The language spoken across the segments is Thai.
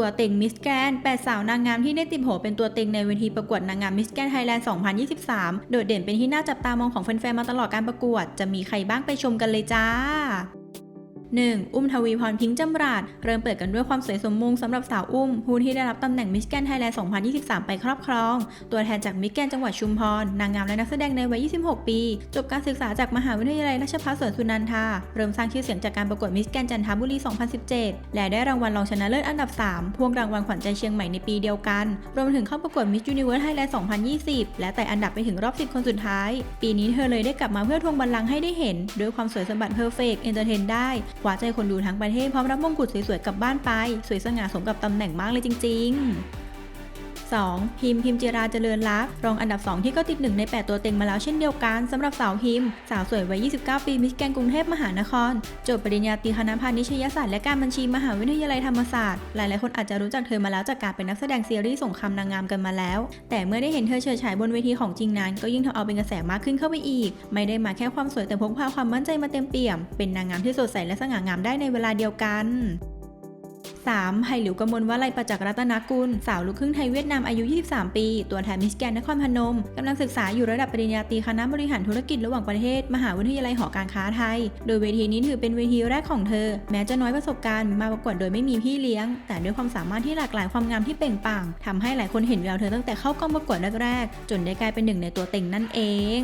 ตัวเต็งมิสแกน8สาวนางงามที่ได้ติดโผเป็นตัวเต็งในเวทีประกวดนางงามมิสแกนไทยแลนด์ 2023 โดดเด่นเป็นที่น่าจับตามองของแฟนๆมาตลอดการประกวด จะมีใครบ้างไปชมกันเลยจ้า 1. อุ้มทวีพรพิงจำรัดเริ่มเปิดกันด้วยความสวยสมมุงสำหรับสาวอุ้มผู้ที่ได้รับตำแหน่งมิสแกนไทยแลนด์ 2023 ไปครอบครอง ตัวแทนจากมิสแกนจังหวัดชุมพร นางงามและนักแสดงในวัย 26 ปี จบการศึกษาจากมหาวิทยาลัยราชภัฏสวนสุนันทา เริ่มสร้างชื่อเสียงจากการประกวดมิสแกนจันทบุรี 2017 และได้รางวัลรองชนะเลิศอันดับ 3พ่วงรางวัลขวัญใจเชียงใหม่ในปีเดียวกัน รวมถึงเข้าประกวดมิส s u นิเวิร์สไทยแลนด์ 2020 และแต่อันดับไปถึงรอบ 10 คนสุดท้าย ปีนี้เธอเลยได้กลับมาเพื่อทวงบัลลังก์ให้ได้เห็นด้วยความสวยสมบัติเพอร์เฟกต์เอนเตอร์เทนได้คว้าใจคนดูทั้งประเทศพร้อมรับมงกุฎสวยๆกลับบ้านไป สวยสง่าสมกับตำแหน่งมากเลยจริง ๆ 2. พิมพิมจิราเจริญรักรองอันดับ 2 ที่ก็ติด 1 ใน 8 ตัวเต็งมาแล้วเช่นเดียวกันสำหรับสาวพิมสาวสวยวัย 29 ปีมิสแกนกรุงเทพมหานคร จบปริญญาตรีคณะพาณิชยศาสตร์และการบัญชีมหาวิทยาลัยธรรมศาสตร์ หลายๆคนอาจจะรู้จักเธอมาแล้วจากการเป็นนักแสดงซีรีส์สงครามนางงามกันมาแล้ว แต่เมื่อได้เห็นเธอเฉิดฉายบนเวทีของจริงนั้น ก็ยิ่งทำเอาเป็นกระแสมากขึ้นเข้าไปอีก ไม่ได้มาแค่ความสวยแต่พกพาความมั่นใจมาเต็มเปี่ยม เป็นนางงามที่สดใสและสง่างามได้ในเวลาเดียวกัน 3. ไห่หลิวกมลวลัยประจักษ์รัตนกุล สาวลูกครึ่งไทยเวียดนามอายุ 23 ปี ตัวแทนมิสแกนนครพนมกำลังศึกษาอยู่ระดับปริญญาตรีคณะบริหารธุรกิจระหว่างประเทศ มหาวิทยาลัยหอการค้าไทย โดยเวทีนี้ถือเป็นเวทีแรกของเธอ แม้จะน้อยประสบการณ์มาประกวดโดยไม่มีพี่เลี้ยง แต่ด้วยความสามารถที่หลากหลายความงามที่เปล่งปลั่งทำให้หลายคนเห็นแววเธอตั้งแต่เข้ากองประกวดแรกๆจนได้กลายเป็นหนึ่งในตัวเต็งนั่นเอง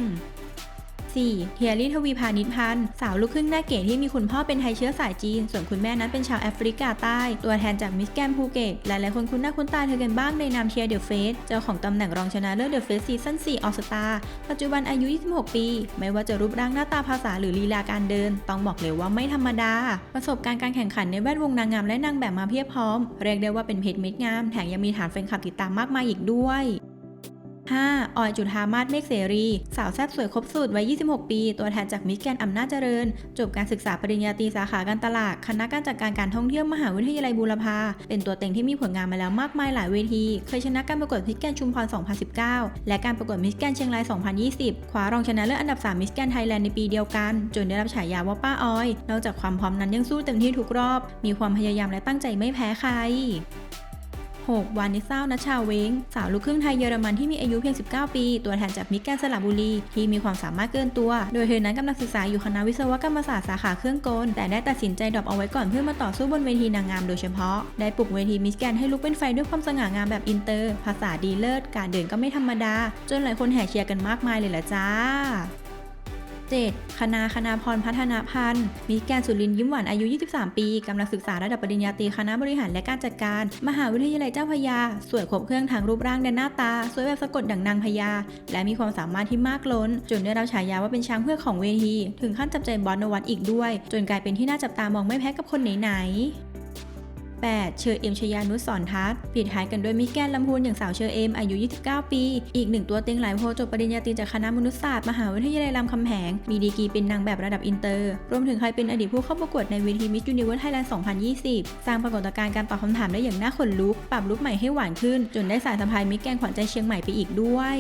4. เทียรี่ทวีพานิชพันธ์สาวลูกครึ่งหน้าเก๋ที่มีคุณพ่อเป็นไทยเชื้อสายจีน ส่วนคุณแม่นั้นเป็นชาวแอฟริกาใต้ ตัวแทนจากมิสแกนภูเก็ตหลายๆคนคุ้นหน้าคุ้นตาเธอกันบ้างในนามเชียร์เดอะเฟสเจ้าของตำแหน่งรองชนะเลิศเดอะเฟสซีซั่น4ออสตาปัจจุบันอายุ 26 ปี ไม่ว่าจะรูปร่างหน้าตาภาษาหรือลีลาการเดิน ต้องบอกเลยว่าไม่ธรรมดา ประสบการณ์การแข่งขันในแวดวงนางงามและนางแบบมาเพียบพร้อม เรียกได้ว่าเป็นเพชรเม็ดงามแถมยังมีฐานแฟนคลับติดตามมากมายอีกด้วย 5. ออยจุธามาศเมฆเสรี สาวแซ่บสวยครบสูตรวัย 26 ปี ตัวแทนจากมิสแกนอำนาจเจริญ จบการศึกษาปริญญาตรีสาขาการตลาด คณะการจัดการการท่องเที่ยวมหาวิทยาลัยบูรพา เป็นตัวเต็งที่มีผลงานมาแล้วมากมายหลายเวที เคยชนะการประกวดมิสแกนชุมพร 2019 และการประกวดมิสแกนเชียงราย 2020 คว้ารองชนะเลิศอันดับ 3 มิสแกนไทยแลนด์ในปีเดียวกัน จนได้รับฉายาว่าป้าออย นอกจากความพร้อมนั้นยังสู้เต็มที่ทุกรอบ มีความพยายามและตั้งใจไม่แพ้ใคร 6. วานิซ่านัชชาเวงสาวลูกครึ่งไทยเยอรมันที่มีอายุเพียง 19 ปี ตัวแทนจากมิสแกนสระบุรี ที่มีความสามารถเกินตัว โดยเธอนั้นกำลังศึกษาอยู่คณะวิศวกรรมศาสตร์สาขาเครื่องกล แต่ได้ตัดสินใจดรอปเอาไว้ก่อนเพื่อมาต่อสู้บนเวทีนางงามโดยเฉพาะ ได้ปลุกเวทีมิสแกนให้ลุกเป็นไฟด้วยความสง่างามแบบอินเตอร์ ภาษาดีเลิศ การเดินก็ไม่ธรรมดา จนหลายคนแห่เชียร์กันมากมายเลยล่ะจ้า 7. คณาคณาพรพัฒนาพันธ์มิแกนสุรินยิ้มหวานอายุ 23 ปีกำลังศึกษาระดับปริญญาตรีคณะบริหารและการจัดการ มหาวิทยาลัยเจ้าพยา สวยครบเครื่องทางรูปร่างและหน้าตา สวยแบบสะกดดังนางพญาและมีความสามารถที่มากล้น จนได้รับฉายาว่าเป็นช้างเพื่อของเวที ถึงขั้นจับใจบอสนวัตอีกด้วย จนกลายเป็นที่น่าจับตามองไม่แพ้กับคนไหนๆ 8. เชอเอมชยานุสสอนทัศน์ปิดท้ายกันด้วยมิแกนลำพูนอย่างสาวเชอเอมอายุ 29 ปี อีกหนึ่งตัวเต็งหลายโพจบปริญญาตรีจากคณะมนุษยศาสตร์มหาวิทยาลัยรามคำแหง มีดีกรีเป็นนางแบบระดับอินเตอร์ รวมถึงเคยเป็นอดีตผู้เข้าประกวดในเวทีมิส s u นิเวิร์สไทยแลนด์ 2020 สร้างปรากฏการณ์การตอบคำถามได้อย่างน่าขนลุก ปรับลุคใหม่ให้หวานขึ้น จนได้สายสะพายมิแกนขวัญใจเชียงใหม่ไปอีกด้วย